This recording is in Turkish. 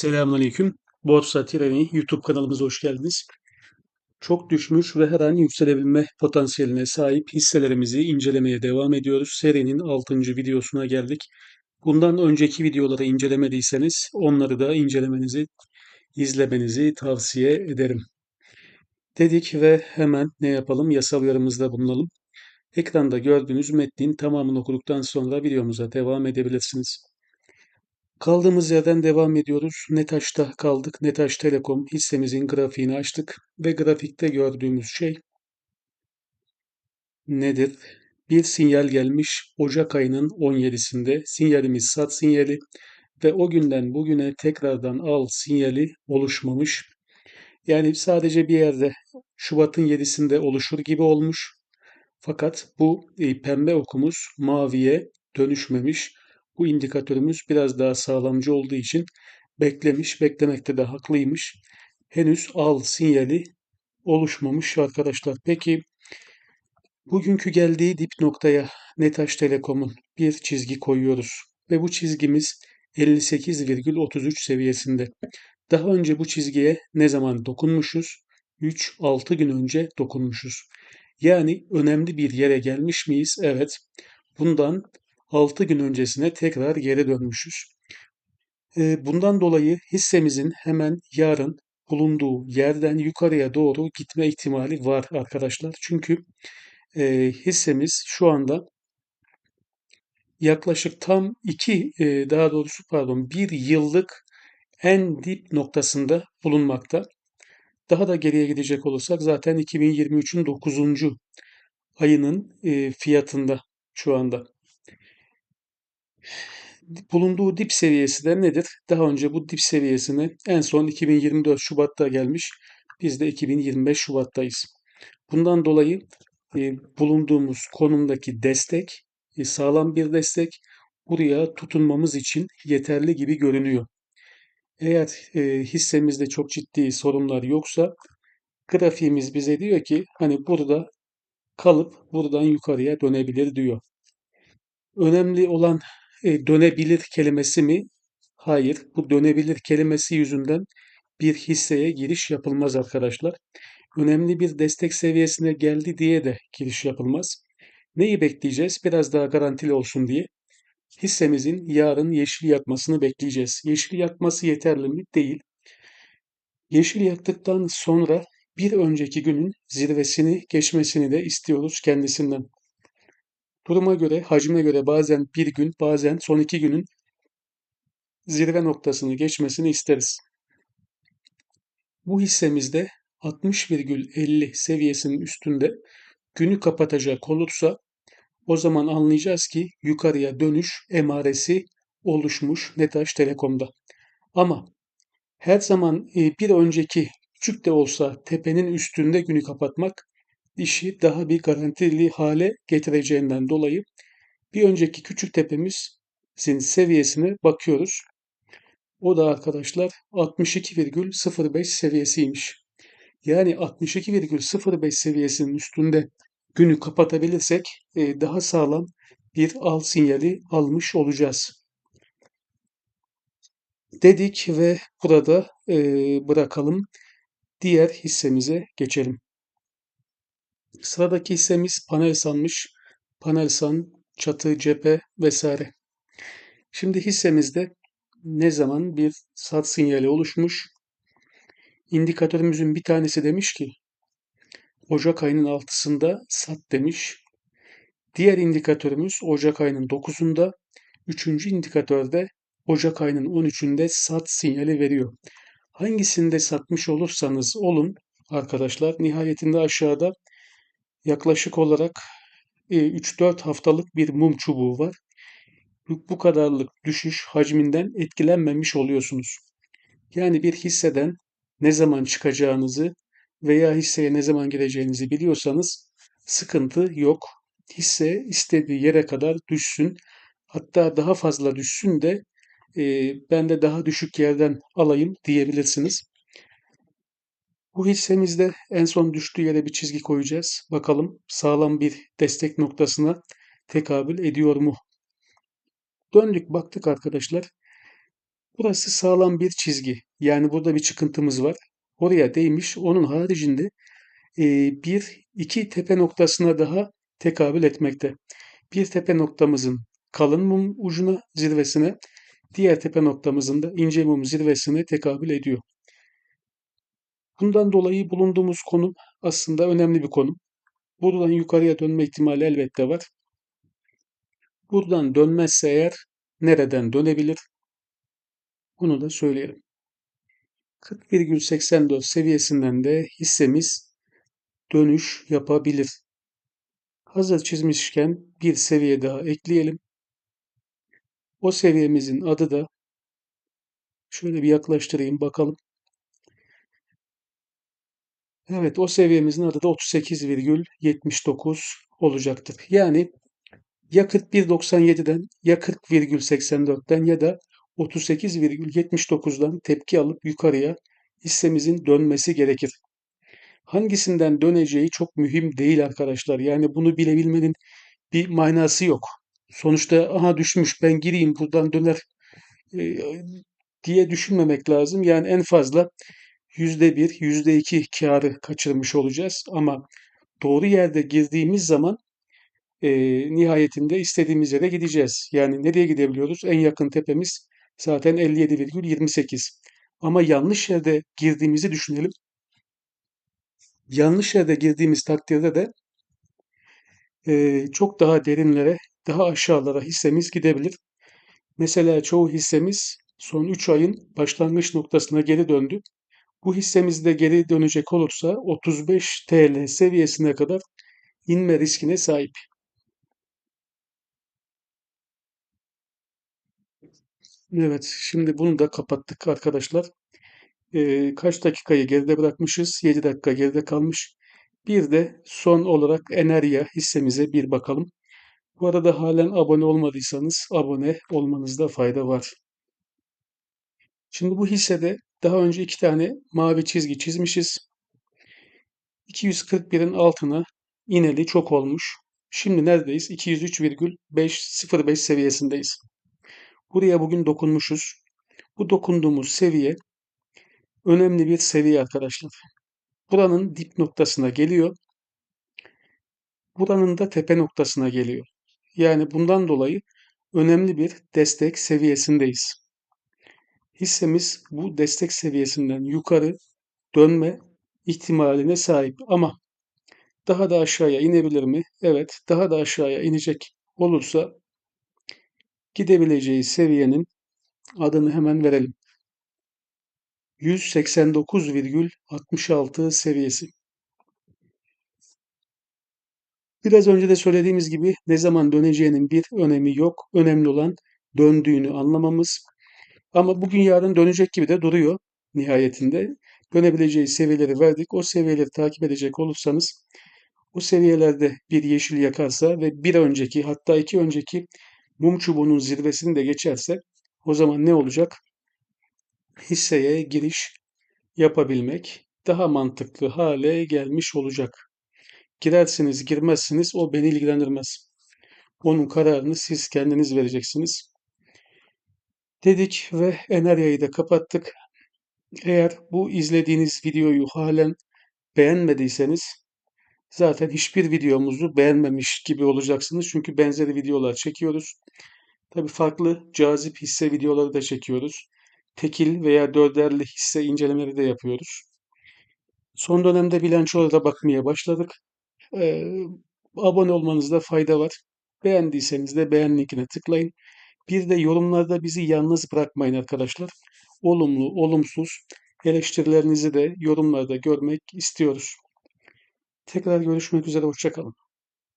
Selamünaleyküm. Borsa Tireni YouTube kanalımıza hoş geldiniz. Çok düşmüş ve her an yükselebilme potansiyeline sahip hisselerimizi incelemeye devam ediyoruz. Serinin 6. videosuna geldik. Bundan önceki videoları incelemediyseniz onları da incelemenizi, izlemenizi tavsiye ederim. Dedik ve hemen ne yapalım? Yasal uyarımızda bulunalım. Ekranda gördüğünüz metnin tamamını okuduktan sonra videomuza devam edebilirsiniz. Kaldığımız yerden devam ediyoruz. Netaş'ta kaldık. Netaş Telekom hissemizin grafiğini açtık ve grafikte gördüğümüz şey nedir? Bir sinyal gelmiş Ocak ayının 17'sinde. Sinyalimiz sat sinyali ve o günden bugüne tekrardan al sinyali oluşmamış. Yani sadece bir yerde Şubat'ın 7'sinde oluşur gibi olmuş. Fakat bu e, pembe okumuz maviye dönüşmemiş. Bu indikatörümüz biraz daha sağlamcı olduğu için beklemiş, beklemekte de haklıymış. Henüz al sinyali oluşmamış arkadaşlar. Peki bugünkü geldiği dip noktaya Netaş Telekom'un bir çizgi koyuyoruz ve bu çizgimiz 58,33 seviyesinde. Daha önce bu çizgiye ne zaman dokunmuşuz? 3-6 gün önce dokunmuşuz. Yani önemli bir yere gelmiş miyiz? Evet. Bundan 6 gün öncesine tekrar geri dönmüşüz. Bundan dolayı hissemizin hemen yarın bulunduğu yerden yukarıya doğru gitme ihtimali var arkadaşlar. Çünkü hissemiz şu anda yaklaşık tam 2 daha doğrusu pardon 1 yıllık en dip noktasında bulunmakta. Daha da geriye gidecek olursak zaten 2023'ün 9. ayının fiyatında şu anda bulunduğu dip seviyesi de nedir? Daha önce bu dip seviyesine en son 2024 Şubat'ta gelmiş. Biz de 2025 Şubat'tayız. Bundan dolayı e, bulunduğumuz konumdaki destek e, sağlam bir destek. Buraya tutunmamız için yeterli gibi görünüyor. Eğer e, hissemizde çok ciddi sorunlar yoksa grafiğimiz bize diyor ki hani burada kalıp buradan yukarıya dönebilir diyor. Önemli olan e, dönebilir kelimesi mi? Hayır. Bu dönebilir kelimesi yüzünden bir hisseye giriş yapılmaz arkadaşlar. Önemli bir destek seviyesine geldi diye de giriş yapılmaz. Neyi bekleyeceğiz? Biraz daha garantili olsun diye. Hissemizin yarın yeşil yakmasını bekleyeceğiz. Yeşil yakması yeterli mi? Değil. Yeşil yaktıktan sonra bir önceki günün zirvesini geçmesini de istiyoruz kendisinden. Duruma göre, hacme göre bazen bir gün, bazen son iki günün zirve noktasını geçmesini isteriz. Bu hissemizde 60,50 seviyesinin üstünde günü kapatacak olursa o zaman anlayacağız ki yukarıya dönüş emaresi oluşmuş Netaş Telekom'da. Ama her zaman e, bir önceki küçük de olsa tepenin üstünde günü kapatmak işi daha bir garantili hale getireceğinden dolayı bir önceki küçük tepemizin seviyesine bakıyoruz. O da arkadaşlar 62,05 seviyesiymiş. Yani 62,05 seviyesinin üstünde günü kapatabilirsek e, daha sağlam bir al sinyali almış olacağız. Dedik ve burada e, bırakalım. Diğer hissemize geçelim. Sıradaki hissemiz panel sanmış. Panel san, çatı, cephe vesaire. Şimdi hissemizde ne zaman bir sat sinyali oluşmuş. İndikatörümüzün bir tanesi demiş ki Ocak ayının 6'sında sat demiş. Diğer indikatörümüz Ocak ayının 9'unda. Üçüncü indikatörde Ocak ayının 13'ünde sat sinyali veriyor. Hangisinde satmış olursanız olun arkadaşlar nihayetinde aşağıda yaklaşık olarak 3-4 haftalık bir mum çubuğu var. Bu kadarlık düşüş hacminden etkilenmemiş oluyorsunuz. Yani bir hisseden ne zaman çıkacağınızı veya hisseye ne zaman gireceğinizi biliyorsanız sıkıntı yok. Hisse istediği yere kadar düşsün. Hatta daha fazla düşsün de e, ben de daha düşük yerden alayım diyebilirsiniz. Bu hissemizde en son düştüğü yere bir çizgi koyacağız. Bakalım sağlam bir destek noktasına tekabül ediyor mu? Döndük baktık arkadaşlar. Burası sağlam bir çizgi. Yani burada bir çıkıntımız var. Oraya değmiş. Onun haricinde e, bir iki tepe noktasına daha tekabül etmekte. Bir tepe noktamızın kalın mum ucuna zirvesine, diğer tepe noktamızın da ince mum zirvesine tekabül ediyor. Bundan dolayı bulunduğumuz konum aslında önemli bir konum. Buradan yukarıya dönme ihtimali elbette var. Buradan dönmezse eğer nereden dönebilir? Bunu da söyleyelim. 40,84 seviyesinden de hissemiz dönüş yapabilir. Hazır çizmişken bir seviye daha ekleyelim. O seviyemizin adı da şöyle bir yaklaştırayım bakalım. Evet o seviyemizin adı da 38,79 olacaktır. Yani ya 41.97'den ya 40,84'ten ya da 38,79'dan tepki alıp yukarıya hissemizin dönmesi gerekir. Hangisinden döneceği çok mühim değil arkadaşlar. Yani bunu bilebilmenin bir manası yok. Sonuçta aha düşmüş ben gireyim buradan döner e, diye düşünmemek lazım. Yani en fazla %1, %2 karı kaçırmış olacağız. Ama doğru yerde girdiğimiz zaman e, nihayetinde istediğimiz yere gideceğiz. Yani nereye gidebiliyoruz? En yakın tepemiz zaten 57,28. Ama yanlış yerde girdiğimizi düşünelim. Yanlış yerde girdiğimiz takdirde de e, çok daha derinlere, daha aşağılara hissemiz gidebilir. Mesela çoğu hissemiz son 3 ayın başlangıç noktasına geri döndü. Bu hissemiz de geri dönecek olursa 35 TL seviyesine kadar inme riskine sahip. Evet, şimdi bunu da kapattık arkadaşlar. Ee, kaç dakikayı geride bırakmışız? 7 dakika geride kalmış. Bir de son olarak Enerya hissemize bir bakalım. Bu arada halen abone olmadıysanız abone olmanızda fayda var. Şimdi bu hissede daha önce iki tane mavi çizgi çizmişiz. 241'in altına ineli çok olmuş. Şimdi neredeyiz? 203,505 seviyesindeyiz. Buraya bugün dokunmuşuz. Bu dokunduğumuz seviye önemli bir seviye arkadaşlar. Buranın dip noktasına geliyor. Buranın da tepe noktasına geliyor. Yani bundan dolayı önemli bir destek seviyesindeyiz. Hissemiz bu destek seviyesinden yukarı dönme ihtimaline sahip ama daha da aşağıya inebilir mi? Evet, daha da aşağıya inecek olursa gidebileceği seviyenin adını hemen verelim. 189,66 seviyesi. Biraz önce de söylediğimiz gibi ne zaman döneceğinin bir önemi yok. Önemli olan döndüğünü anlamamız. Ama bugün yarın dönecek gibi de duruyor nihayetinde. Dönebileceği seviyeleri verdik. O seviyeleri takip edecek olursanız o seviyelerde bir yeşil yakarsa ve bir önceki hatta iki önceki mum çubuğunun zirvesini de geçerse o zaman ne olacak? Hisseye giriş yapabilmek daha mantıklı hale gelmiş olacak. Girersiniz, girmezsiniz o beni ilgilendirmez. Onun kararını siz kendiniz vereceksiniz. Dedik ve Enerya'yı da kapattık. Eğer bu izlediğiniz videoyu halen beğenmediyseniz zaten hiçbir videomuzu beğenmemiş gibi olacaksınız. Çünkü benzeri videolar çekiyoruz. Tabii farklı cazip hisse videoları da çekiyoruz. Tekil veya dörderli hisse incelemeleri de yapıyoruz. Son dönemde bilançolara da bakmaya başladık. Ee, abone olmanızda fayda var. Beğendiyseniz de beğen linkine tıklayın. Bir de yorumlarda bizi yalnız bırakmayın arkadaşlar. Olumlu, olumsuz eleştirilerinizi de yorumlarda görmek istiyoruz. Tekrar görüşmek üzere, hoşçakalın.